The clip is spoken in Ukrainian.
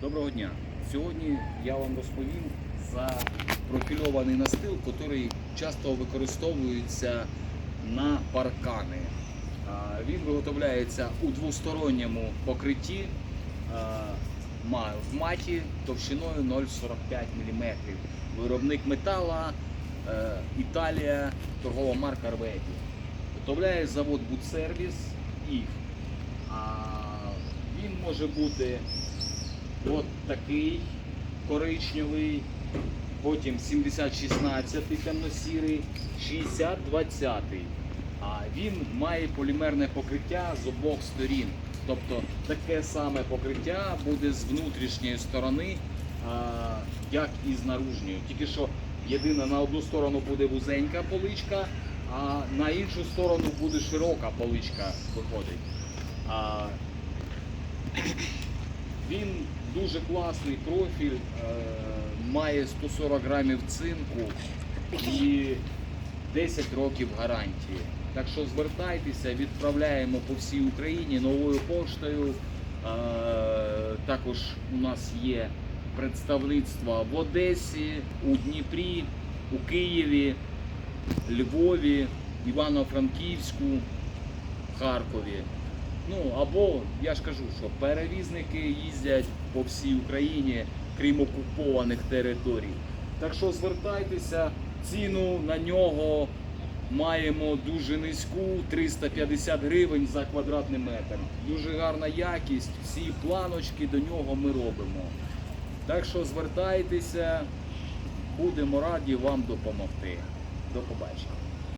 Доброго дня! Сьогодні я вам розповім за профільований настил, який часто використовується на паркани. Він виготовляється у двосторонньому покритті в маті товщиною 0,45 мм. Виробник метала е, Італія, торгова марка Арветі. Виготовляє завод Будсервіс і він може бути от такий коричневий, потім 70-16 темно-сірий, 60-20. А він має полімерне покриття з обох сторін. Тобто таке саме покриття буде з внутрішньої сторони, як і з наружньої. Тільки що єдине на одну сторону буде вузенька поличка, а на іншу сторону буде широка поличка виходить. Він дуже класний профіль, е, має 140 грамів цинку і 10 років гарантії. Так що звертайтеся, відправляємо по всій Україні новою поштою. Е, Також у нас є представництва в Одесі, у Дніпрі, у Києві, Львові, Івано-Франківську, Харкові. Ну або я ж кажу, що перевізники їздять по всій Україні, крім окупованих територій. Так що звертайтеся, ціну на нього маємо дуже низьку 350 гривень за квадратний метр. Дуже гарна якість, всі планочки до нього ми робимо. Так що звертайтеся, будемо раді вам допомогти. До побачення.